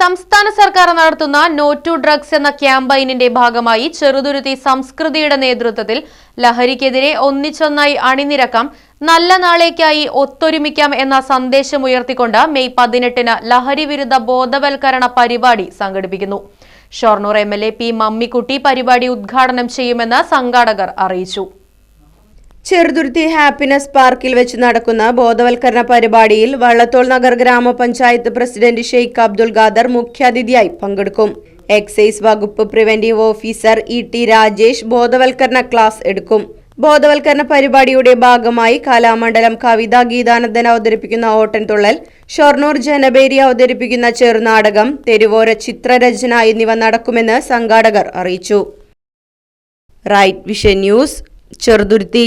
സംസ്ഥാന സർക്കാർ നടത്തുന്ന നോ ടു ഡ്രഗ്സ് എന്ന ക്യാമ്പയിനിന്റെ ഭാഗമായി ചെറുതുരുത്തി സംസ്കൃതിയുടെ നേതൃത്വത്തിൽ ലഹരിക്കെതിരെ ഒന്നിച്ചൊന്നായി അണിനിരക്കാം നല്ല നാളേക്കായി ഒത്തൊരുമിക്കാം എന്ന സന്ദേശം ഉയർത്തിക്കൊണ്ട് മെയ് പതിനെട്ടിന് ലഹരി വിരുദ്ധ ബോധവൽക്കരണ പരിപാടി സംഘടിപ്പിക്കുന്നു. Shoranur M L A P Mammikutty പരിപാടി ഉദ്ഘാടനം ചെയ്യുമെന്ന് സംഘാടകർ അറിയിച്ചു. ചെറുതുരുത്തി ഹാപ്പിനെസ് പാർക്കിൽ വെച്ച് നടക്കുന്ന ബോധവൽക്കരണ പരിപാടിയിൽ വള്ളത്തോൾ നഗർ ഗ്രാമപഞ്ചായത്ത് പ്രസിഡന്റ് ഷെയ്ഖ് അബ്ദുൽ ഖാദർ മുഖ്യാതിഥിയായി പങ്കെടുക്കും. എക്സൈസ് വകുപ്പ് preventive officer E T Rajesh ബോധവൽക്കരണ ക്ലാസ് എടുക്കും. ബോധവൽക്കരണ പരിപാടിയുടെ ഭാഗമായി കലാമണ്ഡലം കവിതാ ഗീതാനന്ദൻ അവതരിപ്പിക്കുന്ന ഓട്ടൻതുള്ളൽ ഷൊർണൂർ ജനബേരി അവതരിപ്പിക്കുന്ന ചെറുനാടകം തെരുവോര ചിത്രരചന എന്നിവ നടക്കുമെന്ന് സംഘാടകർ അറിയിച്ചു. Right vision news Cheruthuruthy.